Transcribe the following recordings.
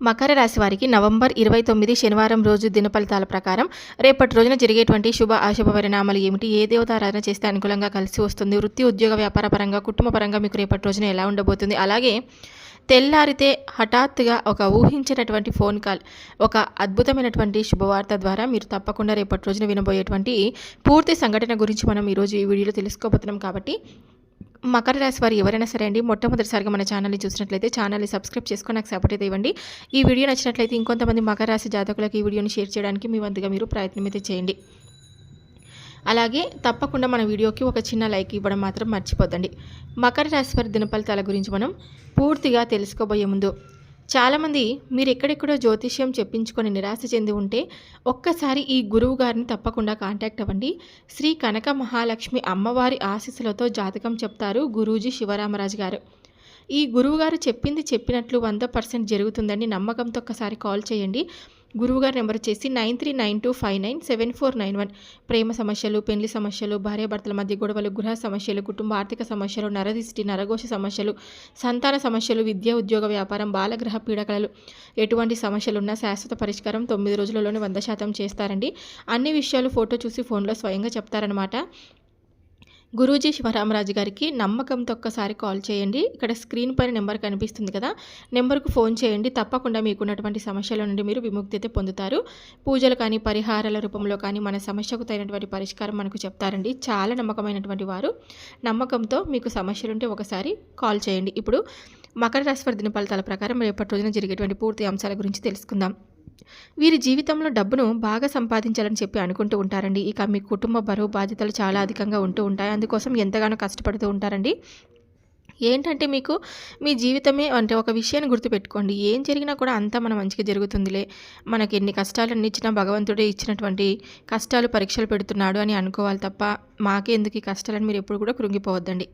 మకర రాశి వారికి నవంబర్ ఇరవై తొమ్మిది శనివారం రోజు దినఫలితాల ప్రకారం రేపటి రోజున జరిగేటువంటి శుభ అశుభ పరిణామాలు ఏమిటి? ఏ దేవతారాధన చేస్తే అనుకూలంగా కలిసి వస్తుంది? వృత్తి ఉద్యోగ వ్యాపార పరంగా కుటుంబ పరంగా మీకు రేపటి రోజున ఎలా ఉండబోతుంది? అలాగే తెల్లారితే హఠాత్తుగా ఒక ఊహించినటువంటి ఫోన్ కాల్ ఒక అద్భుతమైనటువంటి శుభవార్త ద్వారా మీరు తప్పకుండా రేపటి రోజున వినబోయేటువంటి పూర్తి సంఘటన గురించి మనం ఈరోజు ఈ వీడియోలో తెలుసుకోబోతున్నాం కాబట్టి మకర రాశి వారు ఎవరైనా సరే అండి మొట్టమొదటిసారిగా మన ఛానల్ని చూసినట్లయితే ఛానల్ని సబ్స్క్రైబ్ చేసుకొని నాకు సపోర్ట్ అయితే ఇవ్వండి. ఈ వీడియో నచ్చినట్లయితే ఇంకొంతమంది మకర రాశి జాతకులకు ఈ వీడియోని షేర్ చేయడానికి మీ వంతుగా మీరు ప్రయత్నం అయితే చేయండి. అలాగే తప్పకుండా మన వీడియోకి ఒక చిన్న లైక్ ఇవ్వడం మాత్రం మర్చిపోద్దండి. మకర రాశి వారి దినఫలితాల గురించి మనం పూర్తిగా తెలుసుకోబోయే ముందు చాలామంది మీరు ఎక్కడెక్కడో జ్యోతిష్యం చెప్పించుకొని నిరాశ చెంది ఉంటే ఒక్కసారి ఈ గురువు గారిని తప్పకుండా కాంటాక్ట్ అవ్వండి. శ్రీ కనక మహాలక్ష్మి అమ్మవారి ఆశీస్సులతో జాతకం చెప్తారు గురూజీ శివరామరాజు గారు. ఈ గురువుగారు చెప్పింది చెప్పినట్లు వంద పర్సెంట్ జరుగుతుందని నమ్మకంతో ఒక్కసారి కాల్ చేయండి. గురువుగారి నెంబర్ వచ్చేసి nine three nine two five nine seven four nine one. ప్రేమ సమస్యలు పెళ్ళి సమస్యలు భార్యాభర్తల మధ్య గొడవలు గృహ సమస్యలు కుటుంబ ఆర్థిక సమస్యలు నరదిష్టి నరఘోష సమస్యలు సంతాన సమస్యలు విద్య ఉద్యోగ వ్యాపారం బాలగ్రహ పీడకలలు. ఎటువంటి సమస్యలున్నా శాశ్వత పరిష్కారం తొమ్మిది రోజులలోనే వంద శాతం చేస్తారండి. అన్ని విషయాలు ఫోటో చూసి ఫోన్లో స్వయంగా చెప్తారనమాట గురూజీ శివరామరాజు గారికి నమ్మకంతో ఒక్కసారి కాల్ చేయండి. ఇక్కడ స్క్రీన్ పైన నెంబర్ కనిపిస్తుంది కదా నెంబర్కు ఫోన్ చేయండి. తప్పకుండా మీకున్నటువంటి సమస్యల నుండి మీరు విముక్తి పొందుతారు. పూజలు కానీ పరిహారాల రూపంలో కానీ మన సమస్యకు తగినటువంటి పరిష్కారం మనకు చెప్తారండి. చాలా నమ్మకమైనటువంటి వారు. నమ్మకంతో మీకు సమస్యలుంటే ఒకసారి కాల్ చేయండి. ఇప్పుడు మకర రాశి దిన ఫలితాల ప్రకారం రేపటి రోజున జరిగేటువంటి పూర్తి అంశాల గురించి తెలుసుకుందాం. వీరి జీవితంలో డబ్బును బాగా సంపాదించాలని చెప్పి అనుకుంటూ ఉంటారండి. ఇక మీ కుటుంబ బరువు బాధ్యతలు చాలా అధికంగా ఉంటూ ఉంటాయి. అందుకోసం ఎంతగానో కష్టపడుతూ ఉంటారండి. ఏంటంటే మీకు మీ జీవితమే అంటే ఒక విషయాన్ని గుర్తుపెట్టుకోండి. ఏం జరిగినా కూడా అంతా మన మంచిగా జరుగుతుందిలే. మనకి ఎన్ని కష్టాలన్నీ ఇచ్చినా భగవంతుడే ఇచ్చినటువంటి కష్టాలు పరీక్షలు పెడుతున్నాడు అని అనుకోవాలి తప్ప మాకే ఎందుకు ఈ కష్టాలని? మీరు ఎప్పుడు కూడా కృంగిపోవద్దండి.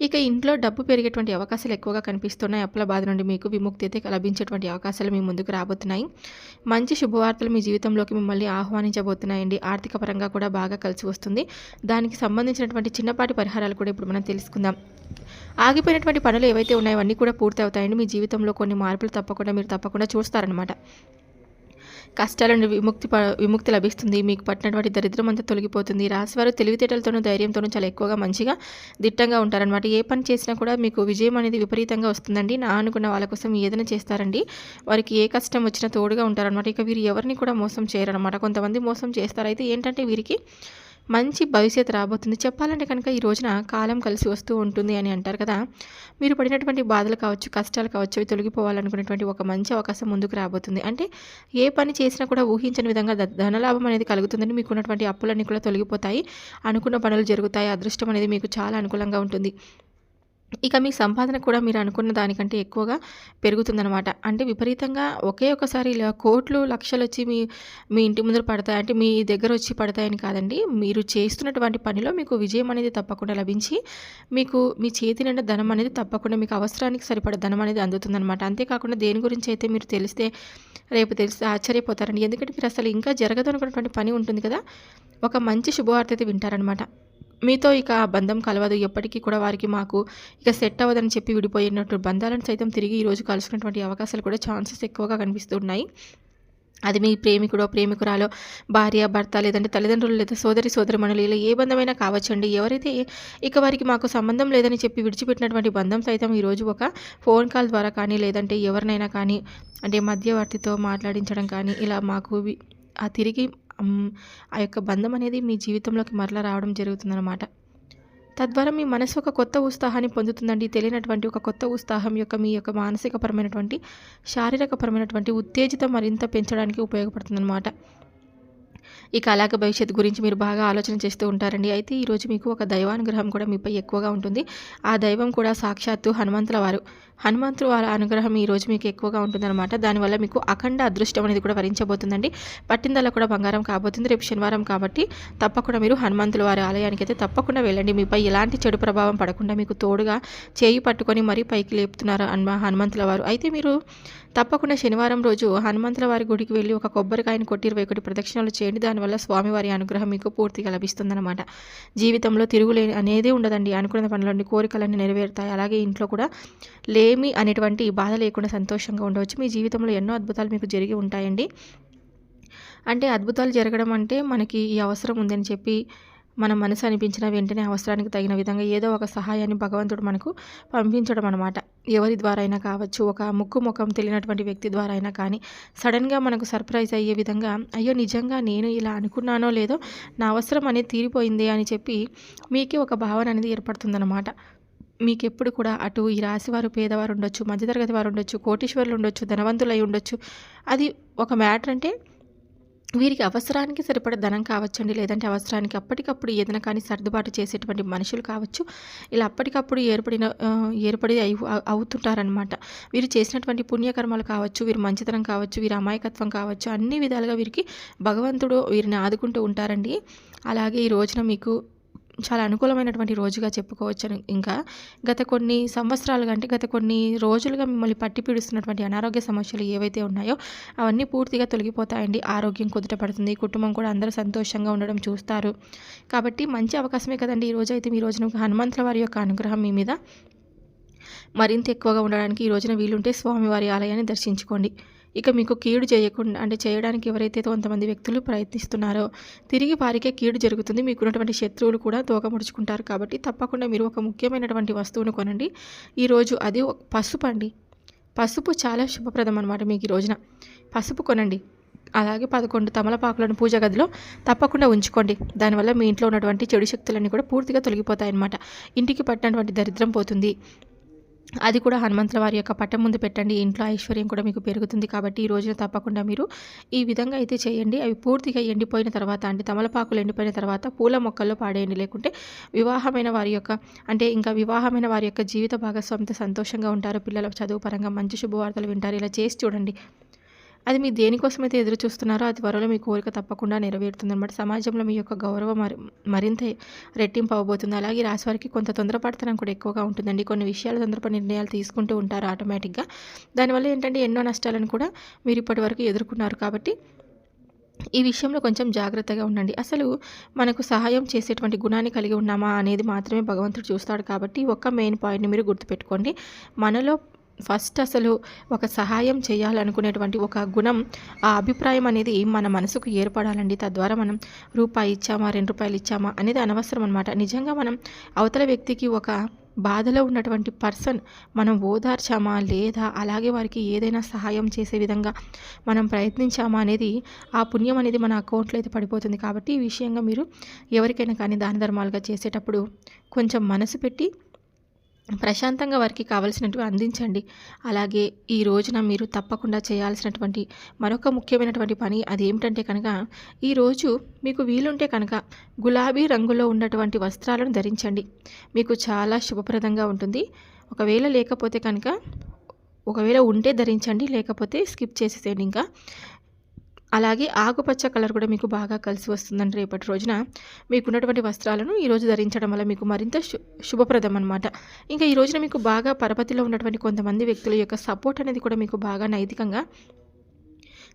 ఇక ఇంట్లో డబ్బు పెరిగేటువంటి అవకాశాలు ఎక్కువగా కనిపిస్తున్నాయి. అప్పుల బాధ నుండి మీకు విముక్తి అయితే లభించేటువంటి అవకాశాలు మీ ముందుకు రాబోతున్నాయి. మంచి శుభవార్తలు మీ జీవితంలోకి మిమ్మల్ని ఆహ్వానించబోతున్నాయండి. ఆర్థిక పరంగా కూడా బాగా కలిసి వస్తుంది. దానికి సంబంధించినటువంటి చిన్నపాటి పరిహారాలు కూడా ఇప్పుడు మనం తెలుసుకుందాం. ఆగిపోయినటువంటి పనులు ఏవైతే ఉన్నాయో అన్నీ కూడా పూర్తి అవుతాయండి మీ జీవితంలో కొన్ని మార్పులు తప్పకుండా మీరు తప్పకుండా చూస్తారనమాట కష్టాల నుండి విముక్తి విముక్తి లభిస్తుంది. మీకు పట్టినటువంటి దరిద్రం అంతా తొలగిపోతుంది. రాశివారు తెలివితేటలతోనూ ధైర్యంతోనూ చాలా ఎక్కువగా మంచిగా దిట్టంగా ఉంటారనమాట ఏ పని చేసినా కూడా మీకు విజయం అనేది విపరీతంగా వస్తుందండి. నా అనుకున్న వాళ్ళ కోసం ఏదైనా చేస్తారండి. వారికి ఏ కష్టం వచ్చినా తోడుగా ఉంటారనమాట ఇక వీరు ఎవరిని కూడా మోసం చేయరనమాట కొంతమంది మోసం చేస్తారైతే ఏంటంటే వీరికి మంచి భవిష్యత్తు రాబోతుంది. చెప్పాలంటే కనుక ఈ రోజున కాలం కలిసి వస్తూ ఉంటుంది అని అంటారు కదా. మీరు పడినటువంటి బాధలు కావచ్చు కష్టాలు కావచ్చు అవి తొలగిపోవాలనుకునేటువంటి ఒక మంచి అవకాశం ముందుకు రాబోతుంది. అంటే ఏ పని చేసినా కూడా ఊహించని విధంగా ధనలాభం అనేది కలుగుతుందని మీకున్నటువంటి అప్పులన్నీ కూడా తొలగిపోతాయి. అనుకున్న పనులు జరుగుతాయి. అదృష్టం అనేది మీకు చాలా అనుకూలంగా ఉంటుంది. ఇక మీ సంపాదన కూడా మీరు అనుకున్న దానికంటే ఎక్కువగా పెరుగుతుందనమాట అంటే విపరీతంగా ఒకే ఒకసారి ఇలా కోట్లు లక్షలు వచ్చి మీ మీ ఇంటి ముందర పడతాయి. అంటే మీ దగ్గర వచ్చి పడతాయని కాదండి. మీరు చేస్తున్నటువంటి పనిలో మీకు విజయం అనేది తప్పకుండా లభించి మీకు మీ చేతి నిండా ధనం అనేది తప్పకుండా మీకు అవసరానికి సరిపడ ధనం అనేది అందుతుందనమాట అంతేకాకుండా దేని గురించి అయితే మీరు తెలిస్తే రేపు తెలిస్తే ఆశ్చర్యపోతారండి. ఎందుకంటే మీరు అసలు ఇంకా జరగదు అనుకున్నటువంటి పని ఉంటుంది కదా. ఒక మంచి శుభవార్త అయితే వింటారనమాట మీతో ఇక ఆ బంధం కలవదు. ఎప్పటికీ కూడా వారికి మాకు ఇక సెట్ అవ్వదని చెప్పి విడిపోయినట్టు బంధాలను సైతం తిరిగి ఈరోజు కలుసుకున్నటువంటి అవకాశాలు కూడా ఛాన్సెస్ ఎక్కువగా కనిపిస్తున్నాయి. అది మీ ప్రేమికుడో ప్రేమికురాలో భార్య భర్త లేదంటే తల్లిదండ్రులు లేదా సోదరి సోదరిమణులు ఇలా ఏ బంధమైనా కావచ్చండి. ఎవరైతే ఇక వారికి మాకు సంబంధం లేదని చెప్పి విడిచిపెట్టినటువంటి బంధం సైతం ఈరోజు ఒక ఫోన్ కాల్ ద్వారా కానీ లేదంటే ఎవరినైనా కానీ అంటే మధ్యవర్తితో మాట్లాడించడం కానీ ఇలా మాకు ఆ తిరిగి ఆ యొక్క బంధం అనేది మీ జీవితంలోకి మరలా రావడం జరుగుతుందన్నమాట. తద్వారా మీ మనసు ఒక కొత్త ఉత్సాహాన్ని పొందుతుందండి. తెలియనటువంటి ఒక కొత్త ఉత్సాహం యొక్క మీ యొక్క మానసికపరమైనటువంటి శారీరకపరమైనటువంటి ఉత్తేజితం మరింత పెంచడానికి ఉపయోగపడుతుందన్నమాట. ఈ కళాక భవిష్యత్తు గురించి మీరు బాగా ఆలోచన చేస్తూ ఉంటారండి. అయితే ఈరోజు మీకు ఒక దైవానుగ్రహం కూడా మీపై ఎక్కువగా ఉంటుంది. ఆ దైవం కూడా సాక్షాత్తు హనుమంతుల వారు. హనుమంతుల వారి అనుగ్రహం ఈరోజు మీకు ఎక్కువగా ఉంటుందన్నమాట. దానివల్ల మీకు అఖండ అదృష్టం అనేది కూడా వరించబోతుందండి. పట్టిందల్లా కూడా బంగారం కాబోతుంది. రేపు శనివారం కాబట్టి తప్పకుండా మీరు హనుమంతుల వారి ఆలయానికి అయితే తప్పకుండా వెళ్ళండి. మీపై ఎలాంటి చెడు ప్రభావం పడకుండా మీకు తోడుగా చేయి పట్టుకొని మరీ పైకి లేపుతున్నారు హనుమంతుల వారు. అయితే మీరు తప్పకుండా శనివారం రోజు హనుమంతుల వారి గుడికి వెళ్ళి ఒక కొబ్బరికాయను కొట్టి ఇరవై ఒకటి ప్రదక్షిణలు చేయండి. వల్ల స్వామివారి అనుగ్రహం మీకు పూర్తిగా లభిస్తుందన్నమాట. జీవితంలో తిరుగులేని అనేది ఉండదండి. అనుకున్న పనులన్నీ కోరికలన్నీ నెరవేరుతాయి. అలాగే ఇంట్లో కూడా లేమి అనేటువంటి బాధ లేకుండా సంతోషంగా ఉండవచ్చు. మీ జీవితంలో ఎన్నో అద్భుతాలు మీకు జరిగి ఉంటాయండి. అంటే అద్భుతాలు జరగడం అంటే మనకి ఈ అవసరం ఉందని చెప్పి మన మనసు అనిపించిన వెంటనే అవసరానికి తగిన విధంగా ఏదో ఒక సహాయాన్ని భగవంతుడు మనకు పంపించడం అనమాట ఎవరి ద్వారా అయినా కావచ్చు ఒక ముక్కు ముఖం తెలియనటువంటి వ్యక్తి ద్వారా అయినా కానీ సడన్గా మనకు సర్ప్రైజ్ అయ్యే విధంగా అయ్యో నిజంగా నేను ఇలా అనుకున్నానో లేదో నా అవసరం అనేది తీరిపోయింది అని చెప్పి మీకే ఒక భావన అనేది ఏర్పడుతుందన్నమాట. మీకు ఎప్పుడు కూడా అటు ఈ రాశి వారు పేదవారు ఉండొచ్చు మధ్యతరగతి వారు ఉండొచ్చు కోటీశ్వరులు ఉండొచ్చు ధనవంతులు అయి ఉండొచ్చు. అది ఒక మ్యాటర్ అంటే వీరికి అవసరానికి సరిపడే ధనం కావచ్చండి. లేదంటే అవసరానికి అప్పటికప్పుడు ఏదైనా కానీ సర్దుబాటు చేసేటువంటి మనుషులు కావచ్చు. ఇలా అప్పటికప్పుడు ఏర్పడిన ఏర్పడి అవుతుంటారనమాట వీరు చేసినటువంటి పుణ్యకర్మలు కావచ్చు వీరు మంచితనం కావచ్చు వీరి అమాయకత్వం కావచ్చు అన్ని విధాలుగా వీరికి భగవంతుడు వీరిని ఆదుకుంటూ ఉంటారండి. అలాగే ఈ రోజున మీకు చాలా అనుకూలమైనటువంటి రోజుగా చెప్పుకోవచ్చు ఇంకా గత కొన్ని సంవత్సరాలుగా అంటే గత కొన్ని రోజులుగా మిమ్మల్ని పట్టి పీడిస్తున్నటువంటి అనారోగ్య సమస్యలు ఏవైతే ఉన్నాయో అవన్నీ పూర్తిగా తొలగిపోతాయండి. ఆరోగ్యం కుదుట పడుతుంది. కుటుంబం కూడా అందరూ సంతోషంగా ఉండడం చూస్తారు. కాబట్టి మంచి అవకాశమే కదండి. ఈ రోజు అయితే మీ రోజున హనుమంతుల వారి యొక్క అనుగ్రహం మీ మీద. మరింత ఎక్కువగా ఉండడానికి ఈ రోజున వీలుంటే స్వామివారి ఆలయాన్ని దర్శించుకోండి. ఇక మీకు కీడు చేయకుండా అంటే చేయడానికి ఎవరైతే కొంతమంది వ్యక్తులు ప్రయత్నిస్తున్నారో తిరిగి వారికే కీడు జరుగుతుంది. మీకున్నటువంటి శత్రువులు కూడా తోకముడుచుకుంటారు కాబట్టి తప్పకుండా మీరు ఒక ముఖ్యమైనటువంటి వస్తువును కొనండి. ఈరోజు అది పసుపు అండి. పసుపు చాలా శుభప్రదం అనమాట మీకు ఈ రోజున. పసుపు కొనండి. అలాగే పదకొండు తమలపాకులను పూజ గదిలో తప్పకుండా ఉంచుకోండి. దానివల్ల మీ ఇంట్లో ఉన్నటువంటి చెడు శక్తులన్నీ కూడా పూర్తిగా తొలగిపోతాయన్నమాట. ఇంటికి పట్టినటువంటి దరిద్రం పోతుంది. అది కూడా హనుమంతుల వారి యొక్క పట్టం ముందు పెట్టండి. ఇంట్లో ఐశ్వర్యం కూడా మీకు పెరుగుతుంది కాబట్టి ఈ రోజున తప్పకుండా మీరు ఈ విధంగా అయితే చేయండి. అవి పూర్తిగా ఎండిపోయిన తర్వాత అంటే తమలపాకులు ఎండిపోయిన తర్వాత పూల మొక్కల్లో పాడేయండి. లేకుంటే వివాహమైన వారి యొక్క అంటే ఇంకా వివాహమైన వారి యొక్క జీవిత భాగస్వామితో సంతోషంగా ఉంటారు. పిల్లల చదువు పరంగా మంచి శుభవార్తలు వింటారు. ఇలా చేసి చూడండి. అది మీ దేనికోసమైతే ఎదురు చూస్తున్నారో అది త్వరలో మీ కోరిక తప్పకుండా నెరవేరుతుందన్నమాట. సమాజంలో మీ యొక్క గౌరవం మరి మరింత రెట్టింపు అవబోతుంది అలాగే రాశివారికి కొంత తొందరపడతనం కూడా ఎక్కువగా ఉంటుందండి. కొన్ని విషయాలు తొందరపడి నిర్ణయాలు తీసుకుంటూ ఉంటారు ఆటోమేటిక్గా. దానివల్ల ఏంటంటే ఎన్నో నష్టాలను కూడా మీరు ఇప్పటి వరకు ఎదుర్కొన్నారు కాబట్టి ఈ విషయంలో కొంచెం జాగ్రత్తగా ఉండండి. అసలు మనకు సహాయం చేసేటువంటి గుణాన్ని కలిగి ఉన్నామా అనేది మాత్రమే భగవంతుడు చూస్తాడు కాబట్టి ఒక్క మెయిన్ పాయింట్ని మీరు గుర్తుపెట్టుకోండి. మనలో ఫస్ట్ అసలు ఒక సహాయం చేయాలనుకునేటువంటి ఒక గుణం ఆ అభిప్రాయం అనేది మన మనసుకు ఏర్పడాలండి. తద్వారా మనం రూపాయి ఇచ్చామా రెండు రూపాయలు ఇచ్చామా అనేది అనవసరం అనమాట నిజంగా మనం అవతల వ్యక్తికి ఒక బాధలో ఉన్నటువంటి పర్సన్ మనం ఓదార్చామా లేదా అలాగే వారికి ఏదైనా సహాయం చేసే విధంగా మనం ప్రయత్నించామా అనేది ఆ పుణ్యం అనేది మన అకౌంట్లో అయితే పడిపోతుంది. కాబట్టి ఈ విషయంగా మీరు ఎవరికైనా కానీ దాన ధర్మాలుగా చేసేటప్పుడు కొంచెం మనసు పెట్టి ప్రశాంతంగా వారికి కావలసినట్టు అందించండి. అలాగే ఈ రోజున మీరు తప్పకుండా చేయాల్సినటువంటి మరొక ముఖ్యమైనటువంటి పని అదేమిటంటే కనుక ఈరోజు మీకు వీలుంటే కనుక గులాబీ రంగులో ఉన్నటువంటి వస్త్రాలను ధరించండి. మీకు చాలా శుభప్రదంగా ఉంటుంది. ఒకవేళ లేకపోతే కనుక ఒకవేళ ఉంటే ధరించండి లేకపోతే స్కిప్ చేసేసేయండి ఇంకా. అలాగే ఆకుపచ్చ కలర్ కూడా మీకు బాగా కలిసి వస్తుందండి రేపటి రోజున. మీకున్నటువంటి వస్త్రాలను ఈరోజు ధరించడం వల్ల మీకు మరింత శుభప్రదం అనమాట ఇంకా ఈ రోజున మీకు బాగా పరపతిలో ఉన్నటువంటి కొంతమంది వ్యక్తుల యొక్క సపోర్ట్ అనేది కూడా మీకు బాగా నైతికంగా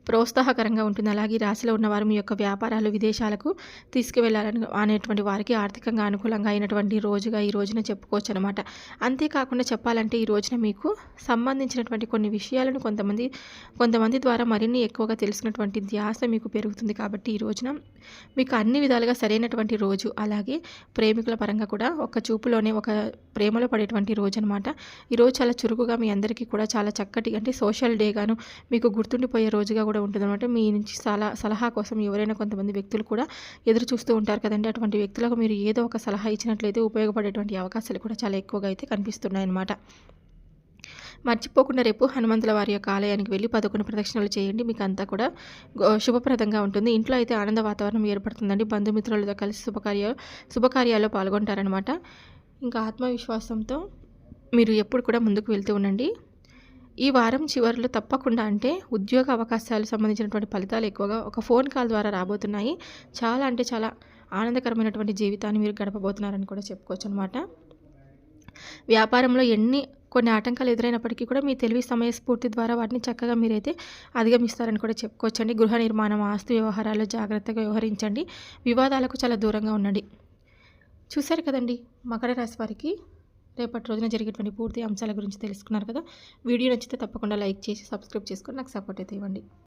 ప్రోత్సాహకరంగా ఉంటుంది. అలాగే రాశిలో ఉన్నవారు మీ యొక్క వ్యాపారాలు విదేశాలకు తీసుకువెళ్ళాలని అనేటువంటి వారికి ఆర్థికంగా అనుకూలంగా అయినటువంటి రోజుగా ఈ రోజున చెప్పుకోవచ్చు అనమాట అంతేకాకుండా చెప్పాలంటే ఈ రోజున మీకు సంబంధించినటువంటి కొన్ని విషయాలను కొంతమంది కొంతమంది ద్వారా మరిన్ని ఎక్కువగా తెలిసినటువంటి ధ్యాస మీకు పెరుగుతుంది కాబట్టి ఈ రోజున మీకు అన్ని విధాలుగా సరైనటువంటి రోజు అలాగే ప్రేమికుల పరంగా కూడా ఒక చూపులోనే ఒక ప్రేమలో పడేటువంటి రోజు అనమాట ఈరోజు చాలా చురుకుగా మీ అందరికీ కూడా చాలా చక్కటి అంటే సోషల్ డేగాను మీకు గుర్తుండిపోయే రోజుగా కూడా ఉంటుందన్నమాట. మీ నుంచి సలహా సలహా కోసం ఎవరైనా కొంతమంది వ్యక్తులు కూడా ఎదురు చూస్తూ ఉంటారు కదండి. అటువంటి వ్యక్తులకు మీరు ఏదో ఒక సలహా ఇచ్చినట్లయితే ఉపయోగపడేటువంటి అవకాశాలు కూడా చాలా ఎక్కువగా అయితే కనిపిస్తున్నాయన్నమాట. మర్చిపోకుండా రేపు హనుమంతుల వారి యొక్క ఆలయానికి వెళ్ళి పదకొండు ప్రదక్షిణలు చేయండి. మీకు అంతా కూడా శుభప్రదంగా ఉంటుంది. ఇంట్లో అయితే ఆనంద వాతావరణం ఏర్పడుతుందండి. బంధుమిత్రులతో కలిసి శుభకార్య శుభకార్యాల్లో పాల్గొంటారనమాట ఇంకా ఆత్మవిశ్వాసంతో మీరు ఎప్పుడు కూడా ముందుకు వెళ్తూ ఉండండి. ఈ వారం చివరిలో తప్పకుండా అంటే ఉద్యోగ అవకాశాలు సంబంధించినటువంటి ఫలితాలు ఎక్కువగా ఒక ఫోన్ కాల్ ద్వారా రాబోతున్నాయి. చాలా అంటే చాలా ఆనందకరమైనటువంటి జీవితాన్ని మీరు గడపబోతున్నారని కూడా చెప్పుకోవచ్చు అనమాట వ్యాపారంలో ఎన్ని కొన్ని ఆటంకాలు ఎదురైనప్పటికీ కూడా మీ తెలివి సమయస్ఫూర్తి ద్వారా వాటిని చక్కగా మీరైతే అధిగమిస్తారని కూడా చెప్పుకోవచ్చండి. గృహ నిర్మాణం ఆస్తి వ్యవహారాల్లో జాగ్రత్తగా వ్యవహరించండి. వివాదాలకు చాలా దూరంగా ఉండండి. చూశారు కదండి మకర రాశి వారికి రేపటి రోజున జరిగేటువంటి పూర్తి అంశాల గురించి తెలుసుకున్నారు కదా. వీడియో నచ్చితే తప్పకుండా లైక్ చేసి సబ్స్క్రైబ్ చేసుకొని నాకు సపోర్ట్ అయితే ఇవ్వండి.